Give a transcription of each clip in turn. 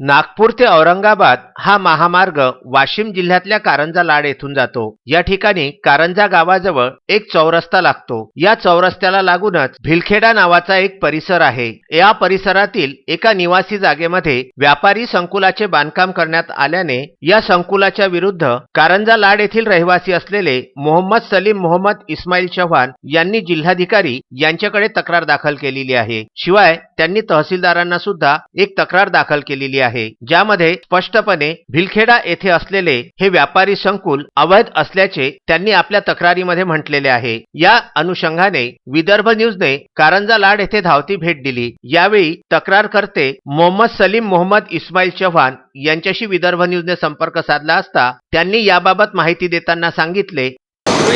नागपूर ते औरंगाबाद हा महामार्ग वाशिम जिल्ह्यातल्या कारंजा लाड येथून जातो. या ठिकाणी कारंजा गावाजवळ एक चौरस्ता लागतो. या चौरस्त्याला लागूनच भिलखेडा नावाचा एक परिसर आहे. या परिसरातील एका निवासी जागेमध्ये व्यापारी संकुलाचे बांधकाम करण्यात आल्याने या संकुलाच्या विरुद्ध कारंजा लाड येथील रहिवासी असलेले मोहम्मद सलीम मोहम्मद इस्माईल चव्हाण यांनी जिल्हाधिकारी यांच्याकडे तक्रार दाखल केलेली आहे. शिवाय त्यांनी तहसीलदारांना सुद्धा एक तक्रार दाखल केलेली आहे. आहे. ज्यामध्ये स्पष्टपणे भिलखेडा येथे असलेले हे व्यापारी संकुल अवैध असल्याचे त्यांनी आपल्या तक्रारीमध्ये म्हटलेले आहे. या अनुषंगाने विदर्भ न्यूजने कारंजा लाड येथे धावती भेट दिली. यावेळी तक्रारकर्ते मोहम्मद सलीम मोहम्मद इस्माईल चव्हाण यांच्याशी विदर्भ न्यूजने संपर्क साधला असता त्यांनी याबाबत माहिती देताना सांगितले.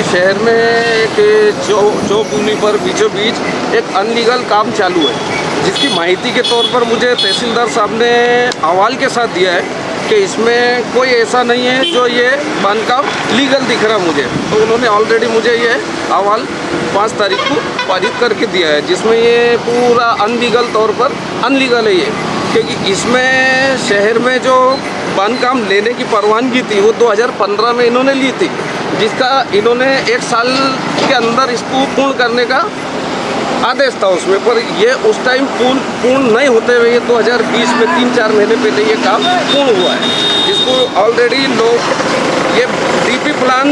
शहर में एक चौ चौपूनी पर बीचों बीच एक अनलीगल काम चालू है। जिसकी माहिती के तौर पर मुझे तहसीलदार साहब ने अहवाल के साथ दिया है कि इसमें कोई ऐसा नहीं है जो ये बांधकाम लीगल दिख रहा मुझे। तो उन्होंने ऑलरेडी मुझे ये अहवाल पाँच तारीख को पारित करके दिया है, जिसमें ये पूरा अनलीगल तौर पर अनलीगल है ये। क्योंकि इसमें शहर में जो बांधकाम लेने की परवानगी थी, वो 2015 में इन्होंने ली थी, जिसका इन्होंने एक साल के अंदर इसको पूर्ण करने का आदेश था उसमें, पर ये उस टाइम पूर्ण पूर्ण नहीं होते हुए ये 2020 में तीन चार महीने पहले ये काम पूर्ण हुआ है। जिसको ऑलरेडी लोग, ये डीपी प्लान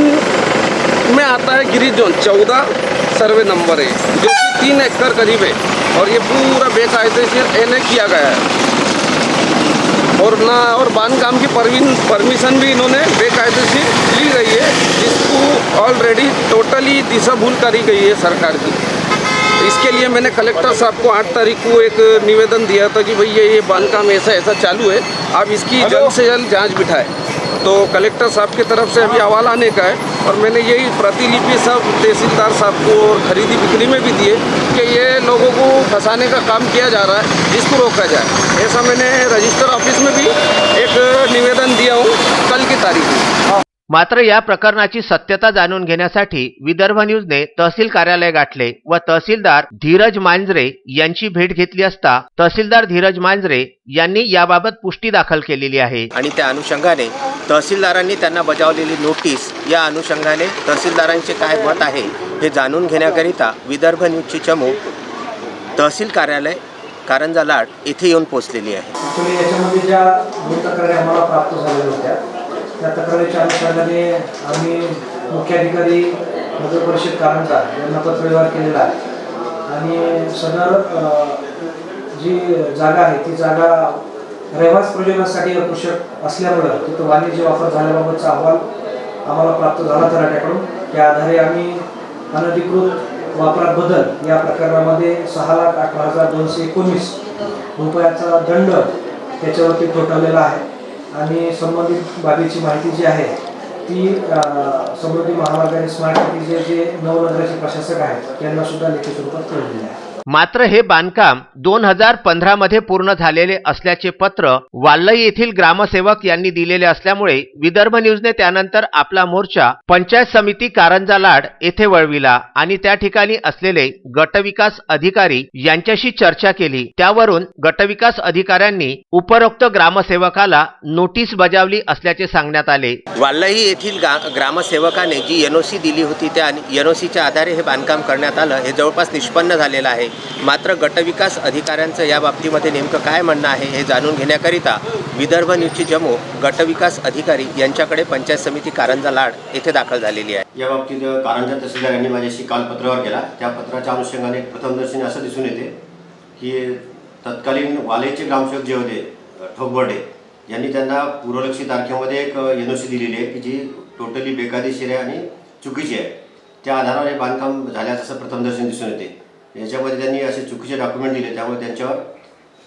में आता है गिरी जोन चौदह सर्वे नंबर है, जो कि तीन एकड़ करीब है, और ये पूरा बेकायदेशीर एन किया गया है। और ना, और बाँध काम की परमिशन भी इन्होंने बेकायदेशीर ली गई है, जिसको ऑलरेडी टोटली दिशा भूल करी गई है सरकार की। इसके लिए मैंने कलेक्टर साहब को आठ तारीख को एक निवेदन दिया था कि भाई ये ये बांधकाम ऐसा ऐसा चालू है आप इसकी जल्द से जल्द जाँच बिठाए। तो कलेक्टर साहब की तरफ़ से अभी हवाल आने का है और मैंने यही प्रतिलिपि सब तहसीलदार साहब को और खरीदी बिक्री में भी दिए कि ये लोगों को फंसाने का काम किया जा रहा है जिसको रोका जाए। ऐसा मैंने रजिस्टर ऑफ़िस में भी एक निवेदन दिया हूँ कल की तारीख में। मात्र या प्रकरणाची सत्यता जाणून घेण्यासाठी विदर्भ न्यूजने तहसील कार्यालय गाठले व तहसीलदार धीरज मांजरे यांची भेट घेतली असता तहसीलदार धीरज मांजरे यांनी याबाबत पुष्टी दाखल केलेली आहे. आणि त्या अनुषंगाने तहसीलदारांनी त्यांना बजावलेली नोटीस या अनुषंगाने तहसीलदारांचे काय मत आहे हे जाणून घेण्याकरिता विदर्भ न्यूजची चमू तहसील कार्यालय कारंजा लाड येथे येऊन पोहोचलेली आहे. या त्या तक्रारीच्या अनुषंगाने आम्ही मुख्याधिकारी नगर परिषद कारंजा यांना पत्रव्यवहार केलेला आहे. आणि सदर जी जागा आहे ती जागा रहिवास प्रयोजनासाठी आकर्षक असल्यामुळं तिथं वाणिज्य वापर झाल्याबाबतचा अहवाल आम्हाला प्राप्त झाला तलाट्याकडून त्या आधारे आम्ही अनधिकृत वापरात बदल या प्रकरणामध्ये सहा लाख अठरा हजार दोनशे एकोणीस रुपयाचा दंड त्याच्यावरती ठोठावलेला आहे. आणि संबंधित बाबीची माहिती जी आहे ती समृद्धी महामार्गाने स्मार्ट सिटीचे जे नवनगराचे प्रशासक आहेत त्यांना सुद्धा लिखित स्वरूपात कळलेले आहे. मात्र हे बांधकाम दोन हजार पंधरामध्ये पूर्ण झालेले असल्याचे पत्र वाल्लई येथील ग्रामसेवक यांनी दिलेले असल्यामुळे विदर्भ न्यूजने त्यानंतर आपला मोर्चा पंचायत समिती कारंजा लाड येथे वळविला आणि त्या ठिकाणी असलेले गटविकास अधिकारी यांच्याशी चर्चा केली. त्यावरून गटविकास अधिकाऱ्यांनी उपरोक्त ग्रामसेवकाला नोटीस बजावली असल्याचे सांगण्यात आले. वाल्लई येथील ग्रामसेवकाने जी एनओसी दिली होती त्या एनओसीच्या आधारे हे बांधकाम करण्यात आलं. हे जवळपास निष्पन्न झालेलं आहे. मात्र गटविकास अधिकाऱ्यांचं या बाबतीमध्ये नेमकं काय म्हणणं आहे हे जाणून घेण्याकरिता विदर्भ न्यूजची जमू गटविकास अधिकारी यांच्याकडे पंचायत समिती कारंजा लाड येथे दाखल झालेली आहे. या बाबतीत कारंजा तहसीलदार यांनी माझ्याशी काल पत्रावर केला. त्या पत्राच्या अनुषंगाने प्रथमदर्शनी असं दिसून येते की तत्कालीन वालेचे ग्रामसेवक जे होते ठोकबर्डे यांनी त्यांना पूर्वलक्षी तारखेमध्ये एक एन ओ सी दिलेली आहे की जी टोटली बेकायदेशीर आहे आणि चुकीची आहे. त्या आधारावर हे बांधकाम झाल्याचं असं प्रथमदर्शन दिसून येते. याच्यामध्ये त्यांनी असे चुकीचे डॉक्युमेंट दिले त्यामुळे त्यांच्यावर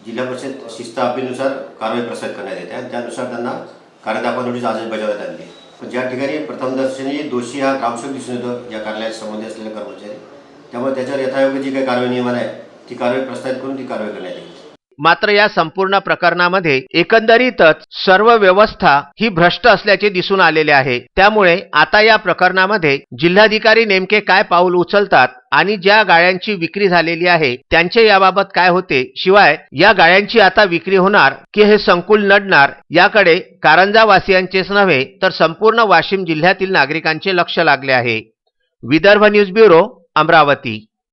जिल्हा परिषद शिस्त अपीलनुसार कारवाई प्रसारित करण्यात येते. आणि त्यानुसार त्यांना कार्यदाखवा नोटीस आदेश बजावण्यात आली पण ज्या ठिकाणी प्रथमदर्शनी दोषी हा ग्रामसेवक दिसून येतो या कार्यालयात संबंधित असलेला कर्मचारी त्यामुळे त्याच्यावर यथायोग्य जी काही कारवाई नियमन आहे ती कारवाई प्रस्तावित करून ती कारवाई करण्यात येईल. मात्र या संपूर्ण प्रकरणामध्ये एकंदरीतच सर्व व्यवस्था ही भ्रष्ट असल्याचे दिसून आलेले आहे. त्यामुळे आता या प्रकरणामध्ये जिल्हाधिकारी नेमके काय पाऊल उचलतात आणि ज्या गाळ्यांची विक्री झालेली आहे त्यांचे याबाबत काय होते शिवाय या गाळ्यांची आता विक्री होणार की हे संकुल नडणार याकडे कारंजावासियांचेच नव्हे तर संपूर्ण वाशिम जिल्ह्यातील नागरिकांचे लक्ष लागले आहे. Vidarbha news bureau Amravati.